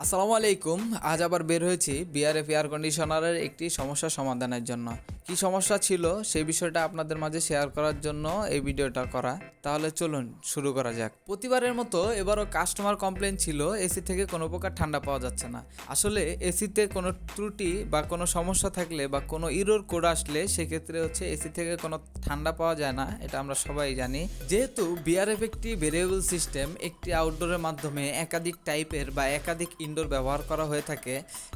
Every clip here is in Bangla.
আসসালামু আলাইকুম আজ আবার বের হয়েছি বিআরএফ এয়ার কন্ডিশনারের একটি সমস্যা সমাধানের জন্য। কি সমস্যা ছিল সেই বিষয়টা আপনাদের মাঝে শেয়ার করার জন্য এই ভিডিওটা করা। তাহলে চলুন শুরু করা যাক। প্রতিবারের মতো এবারও কাস্টমার কমপ্লেন ছিল এসি থেকে কোনো প্রকার ঠান্ডা পাওয়া যাচ্ছে না। আসলে এসিতে কোনো ত্রুটি বা কোনো সমস্যা থাকলে বা কোনো ইরোর কোড আসলে সেক্ষেত্রে হচ্ছে এসি থেকে কোনো ঠান্ডা পাওয়া যায় না, এটা আমরা সবাই জানি। যেহেতু বিআরএফ একটি ভেরিয়েবল সিস্টেম একটি আউটডোরের মাধ্যমে একাধিক টাইপের বা একাধিক ইনডোর ব্যবহার করা হয়ে থাকে,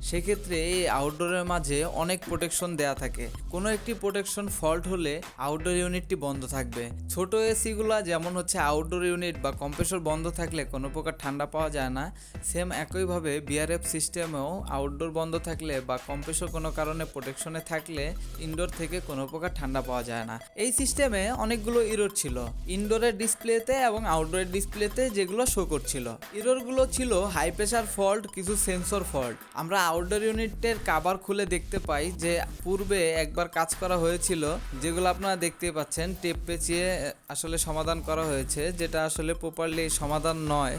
সেক্ষেত্রে এই আউটডোরের মাঝে অনেক প্রোটেকশন দেয়া থাকে। কোনো একটি প্রোটেকশন ফল্ট হলে আউটডোর ইউনিটটি বন্ধ থাকবে। ছোট এসিগুলো যেমন হচ্ছে আউটডোর ইউনিট বা কম্প্রেসর বন্ধ থাকলে কোনো প্রকার ঠান্ডা পাওয়া যায় না। সেম একইভাবে বিআরএফ সিস্টেমেও আউটডোর বন্ধ থাকলে বা কম্প্রেসর কোনো কারণে প্রোটেকশনে থাকলে ইনডোর থেকে কোনো প্রকার ঠান্ডা পাওয়া যায় না। এই সিস্টেমে অনেকগুলো ইরোর ছিল। ইনডোরের ডিসপ্লেতে এবং আউটডোরের ডিসপ্লেতে যেগুলো শো করছিল। ইরোরগুলো ছিল হাই প্রেশার ফল্ট কিছু সেন্সর ফল্ট আমরা আউটডোর ইউনিটের কাভার খুলে দেখতে পাই যে পূর্বে একবার কাজ করা হয়েছিল, যেগুলো আপনারা দেখতে পাচ্ছেন, টেপ পেঁচিয়ে আসলে সমাধান করা হয়েছে, যেটা আসলে প্রপারলি সমাধান নয়।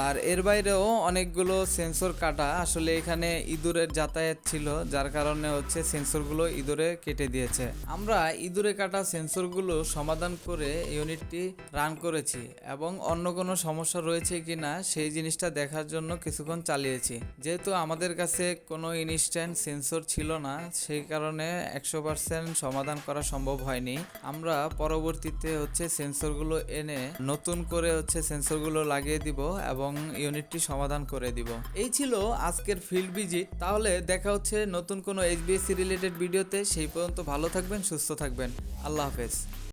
আর এর বাইরেও অনেকগুলো সেন্সর কাটা আসলে এখানে ইঁদুরের যাতায়াত ছিল, যার কারণে হচ্ছে সেন্সরগুলো ইঁদুরে কেটে দিয়েছে। আমরা ইঁদুরে কাটা সেন্সরগুলো সমাধান করে ইউনিটটি রান করেছি এবং অন্য কোনো সমস্যা রয়েছে কি না সেই জিনিসটা দেখার জন্য কিছুক্ষণ চালিয়েছি। যেহেতু আমাদের কাছে কোনো ইনস্ট্যান্ট সেন্সর ছিল না, সেই কারণে একশো পার্সেন্ট সমাধান করা সম্ভব হয়নি। আমরা পরবর্তীতে হচ্ছে সেন্সরগুলো এনে নতুন করে হচ্ছে সেন্সরগুলো লাগিয়ে দিব এবং ইউনিটটি সমাধান করে দিব। এই ছিল আজকের ফিল্ড ভিজিট তাহলে দেখা হচ্ছে নতুন কোনো এইচবিএসসি রিলেটেড ভিডিওতে সেই পর্যন্ত ভালো থাকবেন, সুস্থ থাকবেন। আল্লাহ হাফেজ।